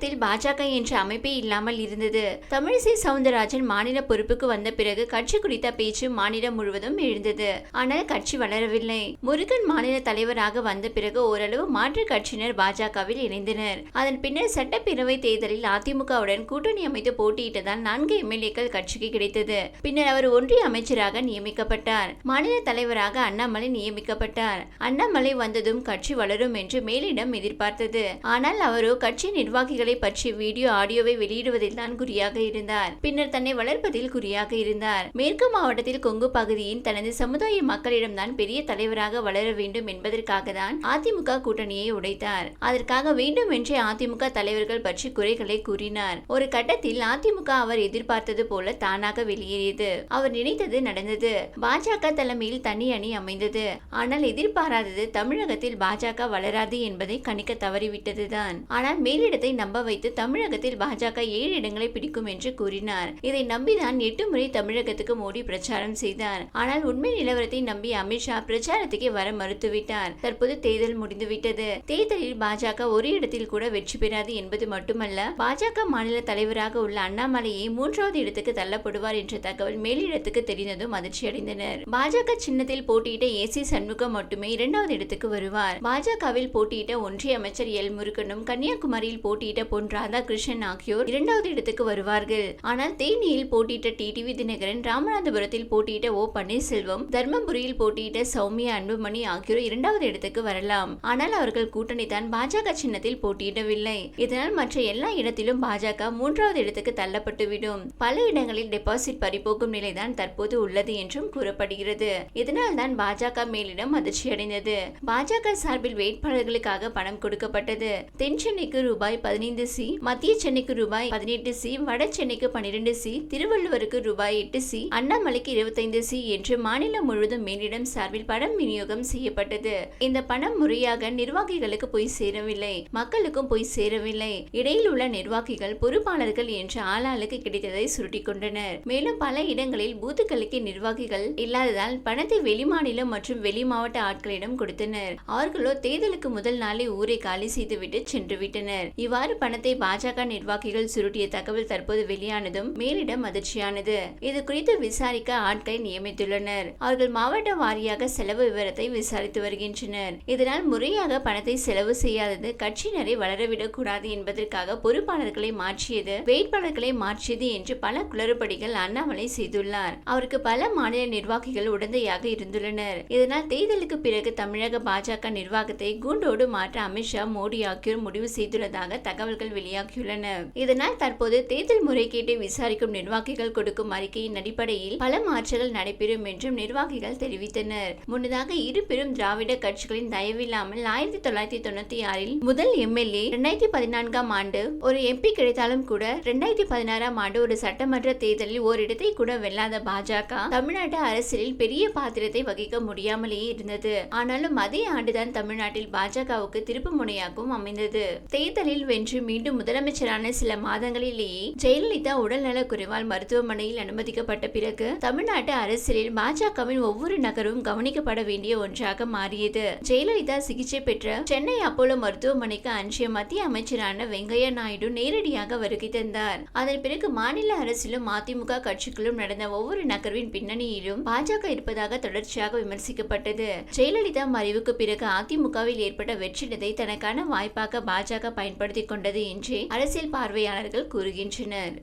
தமிழகத்தில் பாஜக என்ற அமைப்பே இல்லாமல் இருந்தது. தமிழிசை சவுந்தரராஜன் மாநில பொறுப்புக்கு வந்த பிறகு கட்சி குறித்த பேச்சு மாநிலம் முழுவதும் எழுந்தது. ஆனால் கட்சி வளரவில்லை. முருகன் மாநில தலைவராக வந்த பிறகு ஓரளவு மாற்று கட்சியினர் பாஜகவில் இணைந்தனர். அதன் பின்னர் சட்டப்பேரவை தேர்தலில் அதிமுகவுடன் கூட்டணி அமைத்து போட்டியிட்டதால் நான்கு எம்எல்ஏக்கள் கட்சிக்கு கிடைத்தது. பின்னர் அவர் ஒன்றிய அமைச்சராக நியமிக்கப்பட்டார். மாநில தலைவராக அண்ணாமலை நியமிக்கப்பட்டார். அண்ணாமலை வந்ததும் கட்சி வளரும் என்று மேலிடம் எதிர்பார்த்தது. ஆனால் அவரோ கட்சி நிர்வாகிகள் பற்றி வீடியோ ஆடியோவை வெளியிடுவதில் தான் குறியாக இருந்தார். பின்னர் தன்னை வளர்ப்பதில் குறியாக இருந்தார். மேற்கு மாவட்டத்தில் கொங்கு பகுதியின் தனது சமுதாய மக்களிடம்தான் பெரிய தலைவராக வளர வேண்டும் என்பதற்காக தான் அதிமுக கூட்டணியை உடைத்தார். அதற்காக வேண்டும் என்றே அதிமுக தலைவர்கள் பற்றி குறைகளை கூறினார். ஒரு கட்டத்தில் அதிமுக அவர் எதிர்பார்த்தது போல தானாக வெளியேறியது. அவர் நினைத்தது நடந்தது. பாஜக தலைமையில் தனி அணி அமைந்தது. ஆனால் எதிர்பாராதது தமிழகத்தில் பாஜக வளராது என்பதை கணிக்க தவறிவிட்டதுதான். ஆனால் மேலிடத்தை நம்ப வைத்து தமிழகத்தில் பாஜக ஏழு இடங்களை பிடிக்கும் என்று கூறினார். இதை நம்பிதான் எட்டு முறை தமிழகத்துக்கு மோடி பிரச்சாரம் செய்தார். ஆனால் உண்மை நிலவரத்தை நம்பி அமித்ஷா பிரச்சாரத்துக்கே வர மறுத்துவிட்டார். தற்போது தேர்தல் முடிந்துவிட்டது. தேர்தலில் பாஜக ஒரு இடத்தில் கூட வெற்றி பெறாது என்பது மட்டுமல்ல பாஜக மாநில தலைவராக உள்ள அண்ணாமலையை மூன்றாவது இடத்துக்கு தள்ளப்படுவார் என்ற தகவல் மேலிடத்துக்கு தெரிந்ததும் அதிர்ச்சி அடைந்தனர் பாஜக சின்னத்தில் போட்டியிட்ட ஏசி சண்முகம் மட்டுமே இரண்டாவது இடத்துக்கு வருவார். பாஜகவில் போட்டியிட்ட ஒன்றிய அமைச்சர் எல் முருகனும் கன்னியாகுமரியில் போட்டியிட்ட பொன் ராதாகிருஷ்ணன் ஆகியோர் இரண்டாவது இடத்துக்கு வருவார்கள். ஆனால் தேனியில் போட்டியிட்ட டிடிவி தினகரன் ராமநாதபுரத்தில் போட்டியிட்ட ஓ பன்னீர்செல்வம் தர்மபுரியில் போட்டியிட்ட சௌமியா அன்புமணி ஆகியோர் இரண்டாவது இடத்துக்கு வரலாம். ஆனால் அவர்கள் கூட்டணி தான் பாஜக சின்னத்தில் போட்டியிடவில்லை. இதனால் மற்ற எல்லா இடத்திலும் பாஜக மூன்றாவது இடத்துக்கு தள்ளப்பட்டுவிடும். பல இடங்களில் டெபாசிட் பறிபோக்கும் நிலைதான் தற்போது உள்ளது என்றும் கூறப்படுகிறது. இதனால் தான் பாஜக மேலிடம் அதிர்ச்சியடைந்தது. பாஜக சார்பில் வேட்பாளர்களுக்காக பணம் கொடுக்கப்பட்டது. தென் சென்னைக்கு ரூபாய் பதினைந்து சி மத்திய சென்னைக்கு ரூபாய் பதினெட்டு சி வட சென்னைக்கு பன்னிரண்டு சி திருவள்ளுவருக்கு ரூபாய் எட்டு சி அண்ணாமலைக்கு இருபத்தைந்து சி என்று மாநிலம் முழுவதும் மேலிடம் சார்பில் பணம் விநியோகம் செய்யப்பட்டது. இந்த பணம் முறையாக நிர்வாகிகளுக்கு போய் சேரவில்லை. மக்களுக்கும் போய் சேரவில்லை. இடையில் உள்ள நிர்வாகிகள் பொறுப்பாளர்கள் என்று ஆளாளுக்கு கிடைத்ததை சுருட்டி கொண்டனர். மேலும் பல இடங்களில் பூத்துக்களுக்கு நிர்வாகிகள் இல்லாததால் பணத்தை வெளிமாநிலம் மற்றும் வெளி மாவட்ட ஆட்களிடம் கொடுத்தனர். அவர்களோ தேர்தலுக்கு முதல் நாளே ஊரை காலி செய்துவிட்டு சென்று விட்டனர் இவ்வாறு பணத்தை பாஜக நிர்வாகிகள் சுருட்டிய தகவல் தற்போது வெளியானதும் மேலிடம் அதிர்ச்சியானது. இது குறித்து விசாரிக்க ஆட்களை நியமித்துள்ளனர். அவர்கள் மாவட்ட வாரியாக செலவு விவரத்தை விசாரித்து வருகின்றனர். இதனால் முறையாக பணத்தை செலவு செய்யாதது கட்சியினரை வளரவிடக் கூடாது என்பதற்காக பொறுப்பாளர்களை மாற்றியது வேட்பாளர்களை மாற்றியது என்று பல குளறுபடிகள் அண்ணாமலை செய்துள்ளார். அவருக்கு பல மாநில நிர்வாகிகள் உடந்தையாக இருந்துள்ளனர். இதனால் தேர்தலுக்கு பிறகு தமிழக பாஜக நிர்வாகத்தை கூண்டோடு மாற்ற அமித்ஷா மோடி ஆகியோர் முடிவு செய்துள்ளதாக தகவல் தகவல்கள் வெளியாகியுள்ளன. இதனால் தற்போது தேர்தல் முறைகேட்டை விசாரிக்கும் நிர்வாகிகள் கொடுக்கும் அறிக்கையின் அடிப்படையில் பல மாற்றங்கள் நடைபெறும் என்றும் நிர்வாகிகள் தெரிவித்தனர். முன்னதாக இரு பெரும் திராவிட கட்சிகளின் தயவில்லாமல் ஆயிரத்தி தொள்ளாயிரத்தி தொண்ணூத்தி ஆறில் முதல் எம்எல்ஏ இரண்டாயிரத்தி பதினான்காம் ஆண்டு ஒரு எம்பி கிடைத்தாலும் கூட இரண்டாயிரத்தி பதினாறாம் ஆண்டு ஒரு சட்டமன்ற தேர்தலில் ஓரிடத்தை கூட வெல்லாத பாஜக தமிழ்நாட்டு அரசியலில் பெரிய பாத்திரத்தை வகிக்க முடியாமலேயே இருந்தது. ஆனாலும் அதே ஆண்டுதான் தமிழ்நாட்டில் பாஜகவுக்கு திருப்பு முனையாகவும் அமைந்தது. தேர்தலில் வென்று மீண்டும் முதலமைச்சரான சில மாதங்களிலேயே ஜெயலலிதா உடல்நலக் குறைவால் மருத்துவமனையில் அனுமதிக்கப்பட்ட பிறகு தமிழ்நாட்டு அரசியலில் பாஜகவின் ஒவ்வொரு நகரும் கவனிக்கப்பட வேண்டிய ஒன்றாக மாறியது. ஜெயலலிதா சிகிச்சை பெற்ற சென்னை அப்போலோ மருத்துவமனைக்கு அன்றைய மத்திய அமைச்சரான வெங்கையா நாயுடு நேரடியாக வருகை தந்தார். அதன் பிறகு மாநில அரசிலும் அதிமுக கட்சிகளும் நடந்த ஒவ்வொரு நகர்வின் பின்னணியிலும் பாஜக இருப்பதாக தொடர்ச்சியாக விமர்சிக்கப்பட்டது. ஜெயலலிதா மறைவுக்கு பிறகு அதிமுகவில் ஏற்பட்ட வெற்றிடத்தை தனக்கான வாய்ப்பாக பாஜக பயன்படுத்திக் கொண்டது என்றே அரசியல் பார்வையாளர்கள் கூறுகின்றனர்.